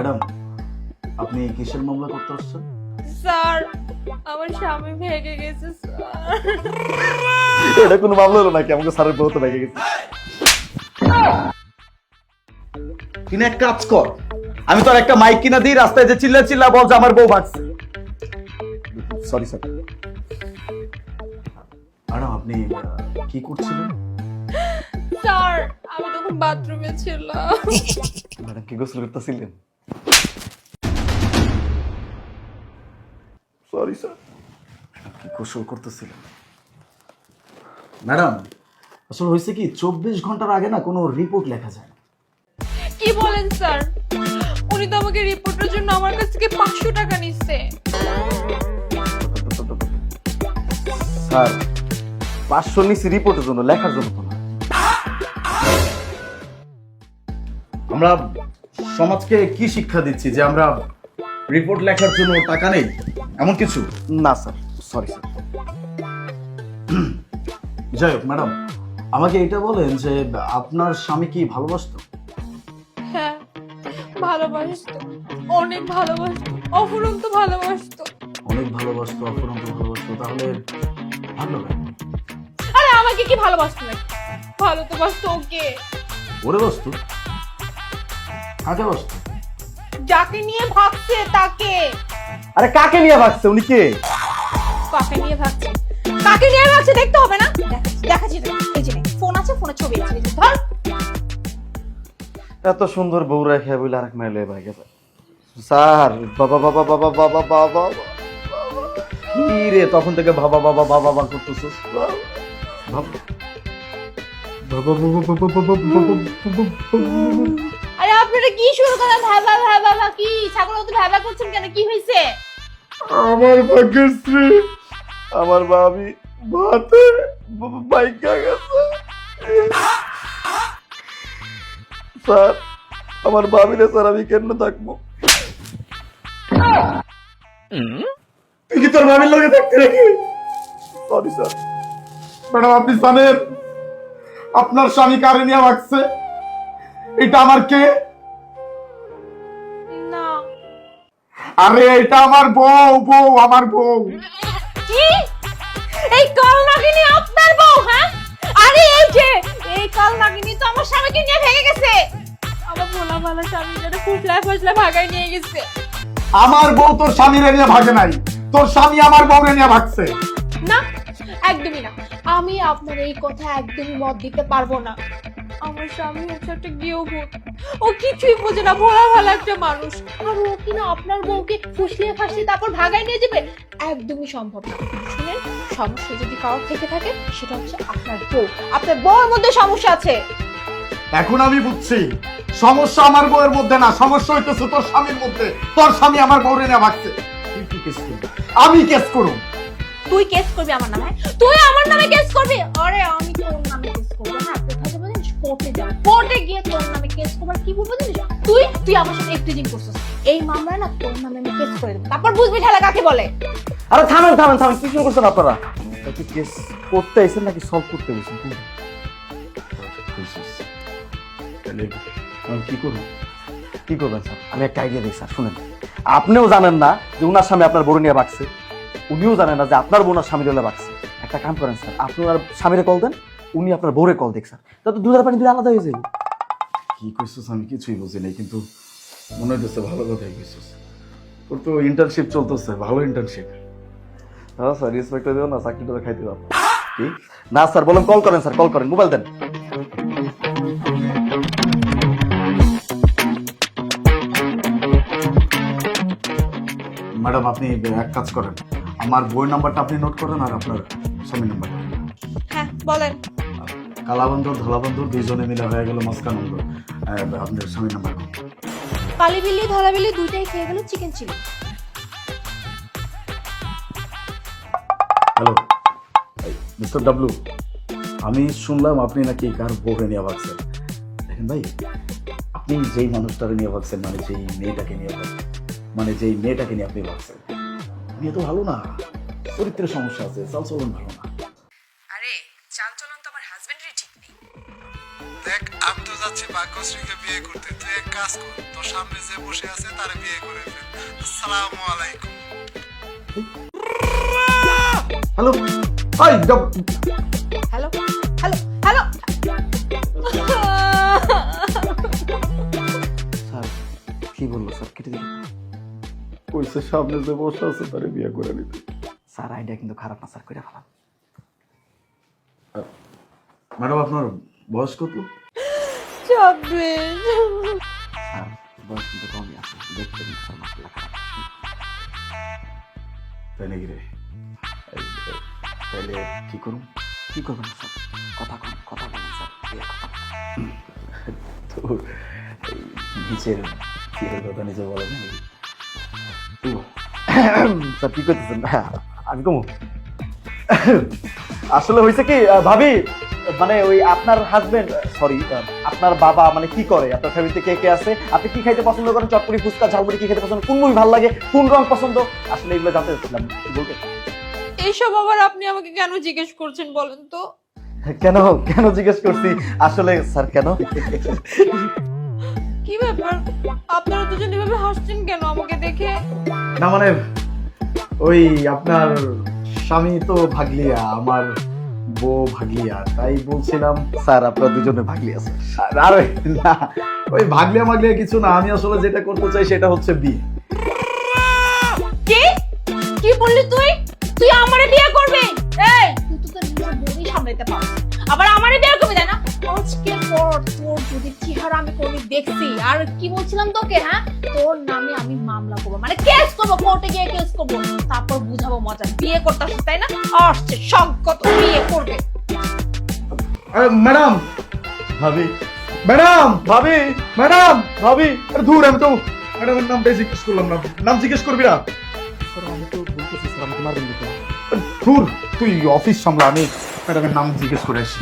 Madam আপনি কিসের মামলা করতে আসছেন? স্যার আমার স্বামী ভেগে গেছে স্যার। এটা কোনো মামলা হলো নাকি? আমাকে স্যারের বউতে ভেঙে গেছে। কিনে এক কাজ কর। আমি তোর একটা মাইক কিনা দিই রাস্তায় যে চিল্লা চিল্লা বল যে আমার বউ ভাগছে সরি স্যার ম্যাডাম আপনি কি করছিলেন? স্যার আমি তখন বাথরুমে ছিলাম। ম্যাডাম কি গোসল করতেছিলেন? সরি স্যার কি গোসল করতেছিলেন? ম্যাডাম আসলে হয়েছে কি চব্বিশ ঘণ্টার আগে না কোনো রিপোর্ট লেখা যায় কি বলেন স্যার? উনি তো আমাকে রিপোর্টের জন্য আমার কাছ থেকে পাঁচশো টাকা নিচ্ছে। স্যার পাঁচশো নিচে রিপোর্টের জন্য লেখার জন্য তো না। আমরা সমাজকে কি শিক্ষা দিচ্ছি যে আমরা রিপোর্ট লেখার জন্য টাকা নেই? এমন কিছু? না স্যার। Sorry sir. যাই হোক ম্যাডাম আমাকে এটা বলেন যে আপনার স্বামী কি ভালোবাসতো? হ্যাঁ ভালোবাসতো। অনেক ভালোবাসতো। অফুরন্ত ভালোবাসতো। অনেক ভালোবাসতো অপরন্ত ভালোবাসতো তাহলে ভালো আরে আমাকে কি ভালোবাসতো নাকি? ভালো তো বাসতো ওকে। ওরে বসতো? কাকে বসতো? যাকে নিয়ে ভাবছে তাকে আরে কাকে নিয়ে ভাগছে উনি কে কাকে নিয়ে ভাগছে কাকে নিয়ে ভাগছে দেখতে হবে না দেখাচ্ছি তো। এই যে ফোন আছে ফোনে ছবি আছে ধর এত সুন্দর বউ রেখে বলে আরেক মেলে ভাই গেছে স্যার বাবা বাবা বাবা বাবা বাবা কি রে তখন থেকে বাবা বাবা বাবা বাবা করতেছিস বাবা বাবা বাবা বাবা বাবা বাবা আপনারা কি শুরু ভাবা ভাবা কি? ছাগল তো ভাবা করছেন কেন? কি হয়েছে? আমার ভাগ্যশ্রী আমার বাবি ভাতে বাইকা গেছে। স্যার আমার স্যার আমি কেন থাকব? তুই কি তোর বাবির লগে থাকতে নাকি? সরি স্যার ম্যাডাম আপনি জানেন আপনার স্বামী কারে নিয়ে ভাগছে? এটা আমার কে? আরে এটা আমার বউ বউ আমার বউ। কি? এই কাল নাগিনী আপনার বউ হ্যাঁ? আরে এই যে এই কাল নাগিনী তো আমার স্বামীকে নিয়ে ভেঙে গেছে। আমার ভোলা ভালা স্বামী যেন ফুটলায় ফুসলা ভাগায় নিয়ে গেছে। আমার বউ তোর স্বামীরে নিয়ে ভাগে নাই। তোর স্বামী আমার বউরে নিয়ে ভাগছে। না একদমই না। আমি আপনার এই কথা একদমই মত দিতে পারব না। আমার স্বামী হচ্ছে একটা গৃহভূত ও কিছুই বোঝে না ভোলা ভালো একটা মানুষ। আর ও কিনা আপনার বউকে ফুসলিয়ে ফাসলিয়ে তারপর ভাগায় নিয়ে যাবে? একদমই সম্ভব না। শুনেন সমস্যা যদি কারোর থেকে থাকে সেটা হচ্ছে আপনার বউ। আপনার মধ্যে সমস্যা আছে। এখন আমি বুঝছি সমস্যা আমার বউয়ের মধ্যে না সমস্যা হইতেছে তোর স্বামীর মধ্যে। তোর স্বামী আমার বউরে নিয়ে ভাগছে। করবি? আমি কেস করুম। তুই কেস করবি আমার নামে? তুই আমার নামে কেস করবি? আরে আমি করব কোর্টে কোর্টে গিয়ে তোর নামে কেস করবার কি বলব জানিস? তুই তুই আমার সাথে করছিস। এই না তোর নামে আমি কেস করে দেবো। তারপর বুঝবি ঠেলা কাকে বলে। আরে থামেন থামেন থামেন, কি শুরু করছেন আপনারা? কি কেস করতে নাকি সলভ করতে তাহলে কি? কি করবেন স্যার? আমি একটা আইডিয়া দিই, স্যার, শুনেন। আপনিও জানেন না যে উনার স্বামী আপনার বড় নিয়ে বাঁকছে উনিও জানেন না যে আপনার বোনার স্বামী দলে বাঁকছে একটা কাম করেন, স্যার, আপনি ওনার স্বামীরে কল দেন। উনি আপনার বউরে কল দেখ স্যার তাতে দুধের পানি দুধ আলাদা হয়ে যাবে। কি কইছিস আমি? কিছুই বুঝি নাই কিন্তু মনে হইতেছে ভালো কথাই কইছিস তোর তো ইন্টার্নশিপ চলতেছে ভালো ইন্টার্নশিপ হ্যাঁ স্যার রেসপেক্ট দিও না চাকরি করে খাইতে পারব কি? না স্যার বলেন কল করেন স্যার কল করেন মোবাইল দেন। ম্যাডাম আপনি এক কাজ করেন। আমার বইয়ের নাম্বারটা আপনি নোট করেন আর আপনার স্বামীর নাম্বার হ্যাঁ বলেন। কালাবন্ধুর ধলাবন্ধুর দুইজনে মিলে হয়ে গেল মস্কানন্দ আপনার স্বামীর নাম্বার কালি বিল্লি ধরা দুইটাই খেয়ে গেল chicken chilli hello mister W আমি শুনলাম আপনি নাকি কার বউকে নিয়ে ভাবছেন দেখেন ভাই আপনি যেই মানুষটাকে নিয়ে ভাবছেন মানে যেই মেয়েটাকে নিয়ে ভাবছেন মানে যেই মেয়েটাকে নিয়ে আপনি ভাবছেন মেয়ে তো ভালো না চরিত্রের সমস্যা আছে চাল চলন ভালো না। হাজবেন্ডেরই ঠিক নেই দেখ আমি তো যাচ্ছি বাক্য তপশ্রীকে বিয়ে করতে। তুই এক কাজ কর তোর সামনে যে বসে আছে তারে বিয়ে করে ফেল। আসসালামু আলাইকুম। Hello? Hi hello? Hello? Hello? Sir কি বলল? স্যার কেটে দিল। কইছে সামনে যে বসে আছে তারে বিয়ে করে নিতে স্যার আইডিয়া কিন্তু খারাপ না স্যার করে ফেলাম। ম্যাডাম আপনার বয়স কত? চব্বিশ বয়স কিন্তু কমই আছে দেখতে কিন্তু স্যার মাসাল্লাহ খারাপ তাই নাকি রে? এই, এই, কি করুন? কি করবেন স্যার? কথা কন কথা বলেন স্যার তো নিচের বিয়ের কথা নিচে বলে না? স্যার কি করতেছেন? আমি কমু। আসলে হয়েছে কি ভাবি মানে ওই আপনার হাজবেন্ড সরি আপনার বাবা মানে কি করে? আপনার ফ্যামিলিতে কে কে আছে? আপনি কি খাইতে পছন্দ করেন? চটপুরি ফুচকা ঝালমুড়ি কি খেতে পছন্দ কোন মুভি ভালো লাগে? কোন রং পছন্দ? আসলে এগুলো জানতে চাচ্ছিলাম। বলতে এইসব আবার আপনি আমাকে কেন জিজ্ঞেস করছেন বলেন তো? কেন? কেন জিজ্ঞেস করছি? আসলে স্যার কেন? কি ব্যাপার? আপনারা দুজন এভাবে হাসছেন কেন আমাকে দেখে? না মানে ওই আপনার স্বামী তো ভাগলিয়া আমার বউ ভাগলিয়া। তাই বলছিলাম স্যার আপনার দুজনে ভাগলি আছে আর না ওই ভাগলিয়া ভাগলিয়া কিছু না আমি আসলে যেটা করতে চাই সেটা হচ্ছে বিয়ে। কি? কি বললি তুই? তুই আমারে বিয়ে করবি? এই তুই তো তোর নিজের বউই সামলাইতে পারছিস আবার আমারে বিয়ে করবি পর তোর যদি চেহারা আমি কোনদিন দেখছি। আর কি বলছিলাম তোকে হ্যাঁ? তোর নামে আমি মামলা করব। মানে কেস করব কোর্টে গিয়ে কেস করব। তারপর বুঝাবো মজা। বিয়ে করতে আসছিস তাই না? আসছে সংকট বিয়ে করবে। ম্যাডাম ভাবি। ম্যাডাম ভাবি! ম্যাডাম ভাবি! আরে ধুর আমি তো ম্যাডামের নামটাই জিজ্ঞেস করলাম না নাম জিজ্ঞেস করবি না? আমি তো বলতেছি স্যার আমি তোমার ধুর তুই অফিস সামলা আমি ম্যাডামের নাম জিজ্ঞেস করে আসি।